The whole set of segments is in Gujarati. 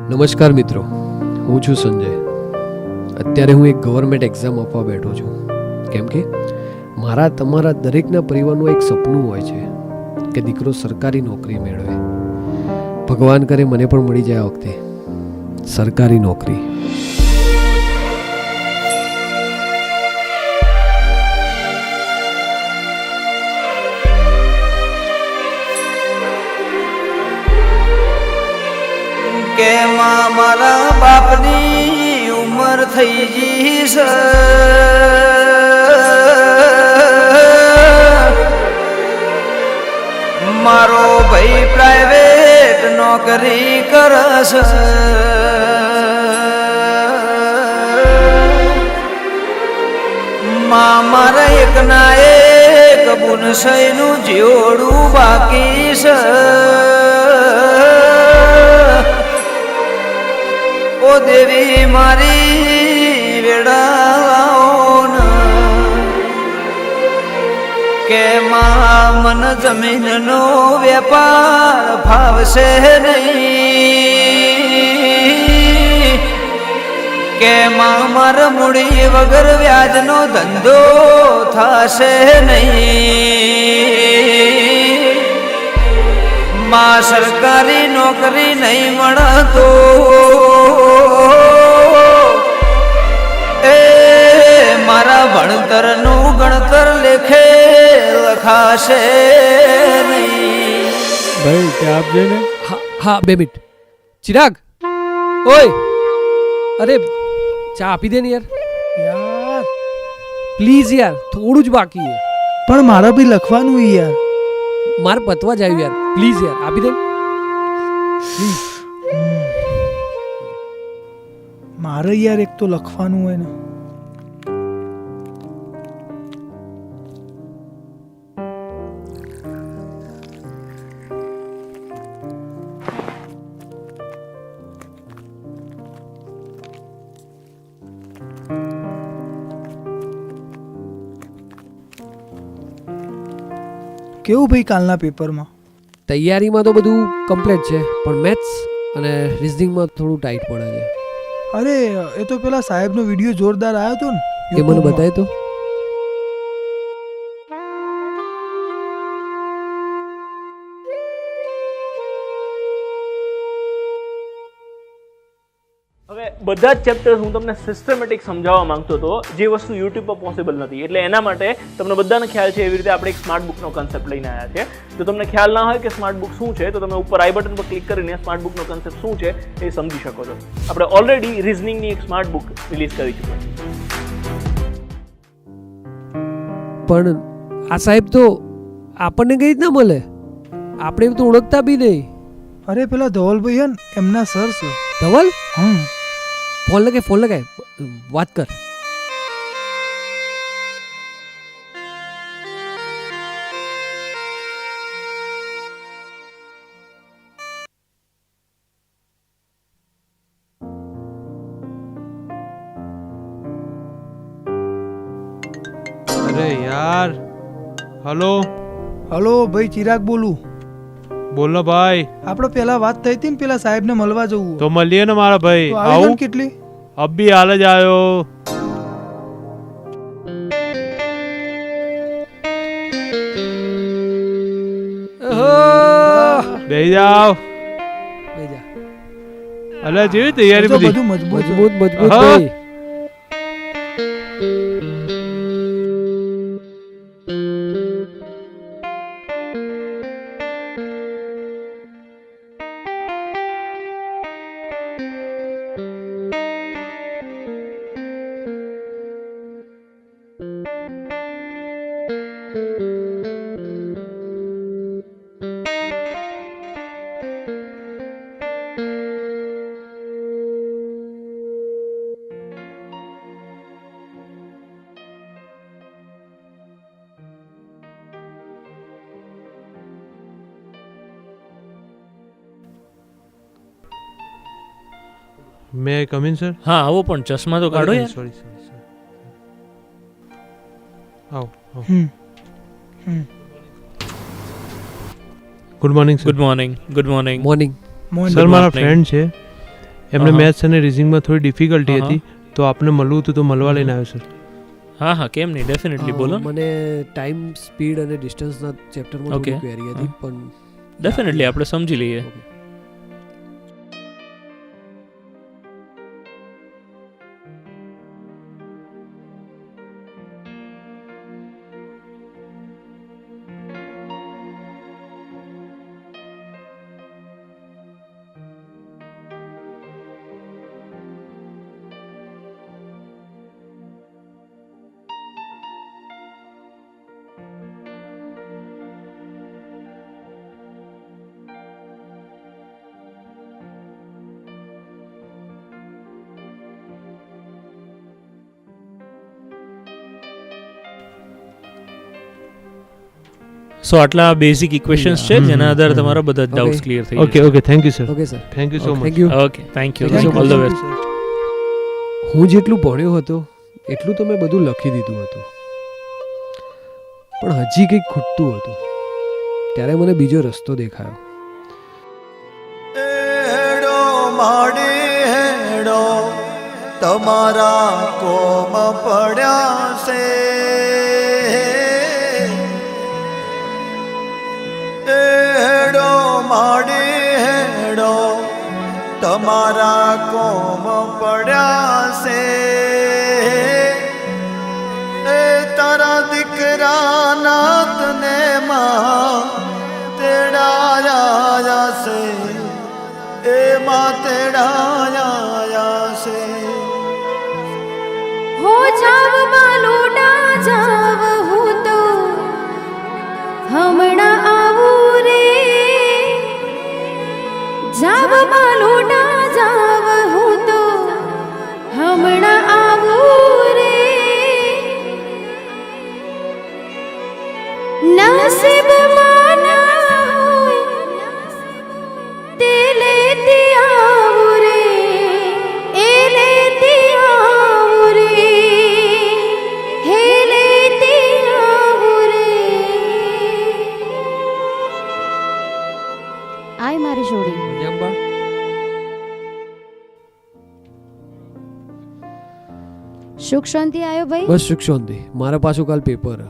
નમસ્કાર મિત્રો, હું છું સંજય. અત્યારે હું એક ગવર્મેન્ટ એક્ઝામ આપવા બેઠો છું. કેમ કે મારા, તમારા દરેકના પરિવારનું એક સપનું હોય છે કે દીકરો સરકારી નોકરી મેળવે. ભગવાન કરે, મને પણ મળી જાય આ વખતે. સરકારી નોકરી. મારા બાપની ઉંમર થઈ ગઈ છે. મારો ભાઈ પ્રાઇવેટ નોકરી કરશે માં મારા એક ના એક બુનસઈનું જીવડું બાકી છે. ઓ દેવી મારી વેડાઓન, કે મા મન જમીનનો વેપાર ભાવશે નહીં. કે મા માર મૂડી વગર વ્યાજનો ધંધો થશે નહીં. માં સરકારી નોકરી નહીં મળતો. નહીં. ભાઈ ત્યાં આપજે ને. હા હા બે મિનિટ. ચિરાગ ઓય અરે ચા આપી દે ને યાર. યાર. પ્લીઝ યાર થોડું જ બાકી છે. પણ મારે બી લખવાનું યાર. મારે પતવા જ આવ્યું યાર. પ્લીઝ યાર આપી દે પ્લીઝ મારે યાર એક તો લખવાનું હોય ને. કેવું ભાઈ કાલના પેપરમાં? તૈયારીમાં તો બધું કમ્પ્લીટ છે પણ મેથ્સ અને રિઝનિંગમાં થોડું ટાઈટ પડે છે. અરે એ તો પેલા સાહેબનો વીડિયો જોરદાર આવ્યો હતો ને એ મને બતાવ્યો. તો. બધા જ ચેપ્ટર્સ હું તમને સિસ્ટમેટિક સમજાવવા માંગતો હતો જે વસ્તુ યુટ્યુબ પર પોસિબલ નથી. એટલે એના માટે તમને બધાને ખ્યાલ છે એવી રીતે આપણે એક સ્માર્ટ બુકનો કન્સેપ્ટ લઈને આવ્યા છે. જો તમને ખ્યાલ ના હોય કે સ્માર્ટ બુક શું છે તો તમે ઉપર આઈ બટન પર ક્લિક કરીને સ્માર્ટ બુકનો કન્સેપ્ટ શું છે એ સમજી શકો છો. આપણે ઓલરેડી રિઝનિંગની એક સ્માર્ટ બુક રિલીઝ કરી ચૂક્યા છીએ. પણ આ સાહેબ તો આપણને કઈ રીતના મળે? આપણે તો ઓળખતા બી નહીં. અરે પેલા ધવલભાઈ હે એમના સર છે. ધવલ? હમ. ફોન લગાય ફોન લગાય વાત કર અરે યાર હલો હલો ભાઈ ચિરાગ બોલું બોલો ભાઈ. આપણે પેલા વાત થઈ હતી ને પેલા સાહેબને મળવા જવું તો મળીએ ને મારા ભાઈ. તો આવી કેટલી? અબી હાલ જ આવ્યો બેહી જાવ બેજા. અલે જેવી તૈયારી બધી? બધું મજબૂત મજબૂત મજબૂત હા. ભાઈ. મે કમિન સર હા આવો પણ ચશ્મા તો કાઢો યાર. સોરી સોરી આવો good morning good morning good morning morning sir મારા ફ્રેન્ડ છે. એમને મેથ્સ અને રિઝનિંગમાં થોડી ડિફિકલ્ટી હતી તો આપને મળવું હતું તો મળવા લઈને આવ્યો સર હા હા કેમ નહીં? ડેફિનેટલી બોલો. મને ટાઈમ સ્પીડ અને ડિસ્ટન્સના ચેપ્ટરમાં થોડી ક્વેરી હતી પણ ડેફિનેટલી આપણે સમજી લઈએ. સો આટલા બેઝિક ઇક્વેશન્સ છે જેના આધારે તમારા બધા. ડાઉટ્સ ક્લિયર થઈ okay okay thank you sir okay sir thank you so much thank you okay thank you all the best હું જેટલું ભણ્યો હતો એટલું તો મેં બધું લખી દીધું હતું. પણ હજી કંઈક ખૂટતું હતું. ત્યારે મને બીજો રસ્તો દેખાયો. હેડો તમારા કોમ પડ્યા છે. તમારા કોમ પડ્યા છે એ તારા દીકરા નાતને માં તેડાયા છે. એ માં તેડાયા સુખ શાંતિ આવ્યો ભાઈ? બસ સુખ શાંતિ. મારા પાછું કાલ પેપર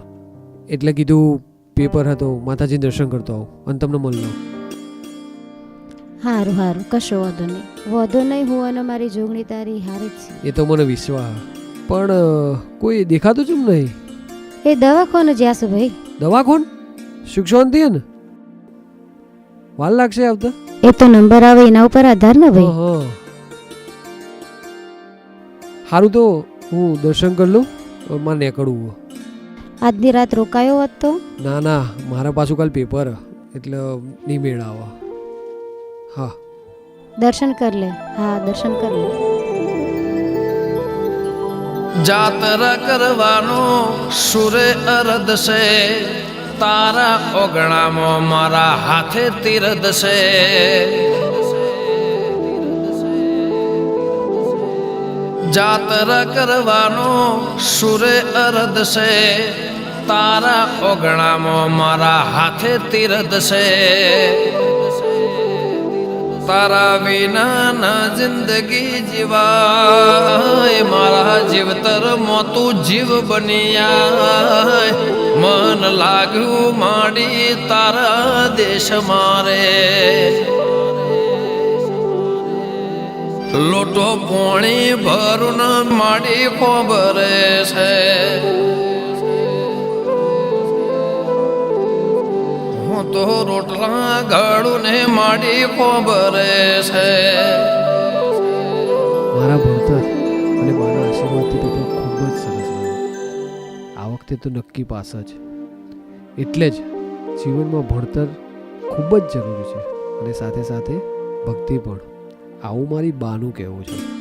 એટલે કીધું પેપર હતો માતાજી દર્શન કરતો આવું અને તમને મળી. હારું હારું. કશો વાંધો નહીં. વાંધો નહીં હું અને મારી જોગણી તારી હારે જ છે એ તો મને વિશ્વાસ. પણ કોઈ દેખાતું જ નહીં. એ દવાખાને જ્યાશું ભાઈ. દવા કોણ સુખ શાંતિ ને? વાલ લાગશે આવતા? એ તો નંબર આવે એના ઉપર આધાર ને ભાઈ. હારું તો હું દર્શન કરી લઉં મારે નીકળવું આજની રાત રોકાયો હોત તો? ના ના મારા પાછું કાલ પેપર એટલે નહીં મેળ આવે હા. દર્શન કર લે. હા દર્શન કર લે. જાતરા કરવાનો સુરે અરદ છે. તારા ઓગણામાં મારા હાથે તીરદ છે. જાતરા કરવાનો સુરે અરદ છે. તારા ઓગણામાં મારા હાથે તીરદ છે. તારા વિના ના જિંદગી જીવાય. મારા જીવતર મોતું જીવ બનિયા. મન લાગ્યું માડી તારા દેશ મારે. લોટો પોણી ભરું માડી ખોબરે છે. હું તો રોટલા ગાડું ને માડી ખોબરે છે. મારા ભણતર અને મારા આશીર્વાદથી તો ખૂબ જ સરસ આ વખતે તો નક્કી પાસ જ. એટલે જ જીવનમાં ભણતર ખૂબ જ જરૂરી છે અને સાથે સાથે ભક્તિ પણ. આવું મારી બાનું કહેવું છે.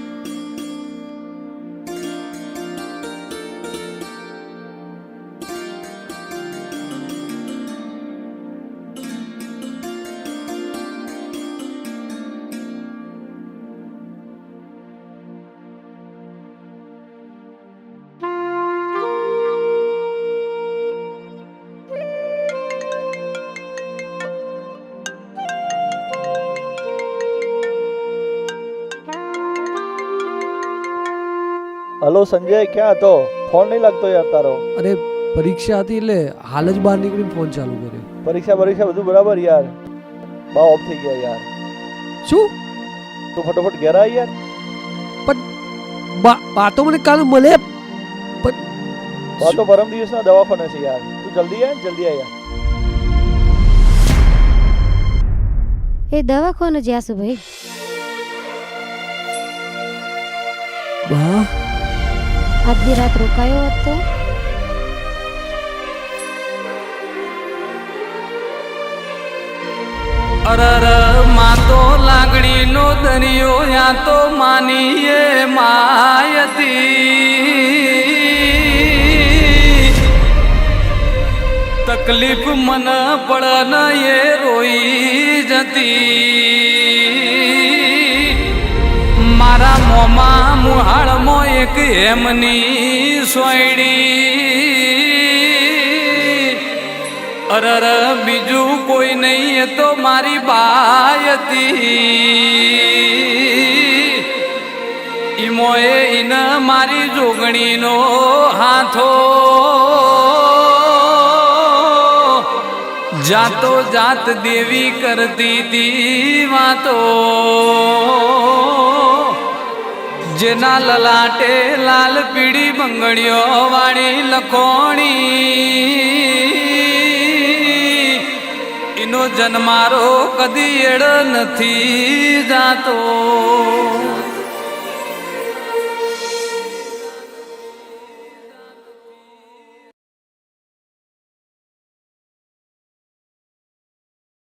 હલો સંજય ક્યાં હતો? ફોન નહીં લાગતો યાર તારો. અરે પરીક્ષા હતી એટલે હાલ જ બહાર નીકળીને ફોન ચાલુ કર્યો. પરીક્ષા પરીક્ષા બધું બરાબર યાર. બા ઓફ થઈ ગયા યાર. શું? તું ફટોફટ ઘેર આવી યાર. બા બા તો મને કાલ મળે. બા તો પરમ દિવસના દવાખાને છે યાર. તું જલ્દી આય જલ્દી આય યાર. એ દવાખાને જ્યાસુ ભાઈ. બા? આજની રાત રોકાયો હતો અરર માતો લાગણીનો દરિયો, યા તો માનીએ માયતી તકલીફ મન પડન એ રોઈ જતી. મોમાં મુહાળમાં એક એમની સોયડી. અરર બીજું કોઈ નહીં એ તો મારી બાયતી. ઈમોએ ઈન મારી જોગણીનો હાથો. જાતો જાત દેવી કરતી તી વાતો. જેના લલાટે લાલ પીળી બંગડીઓ વાળી લખોણી. એનો જન્મારો કદી એડ નથી જાતો.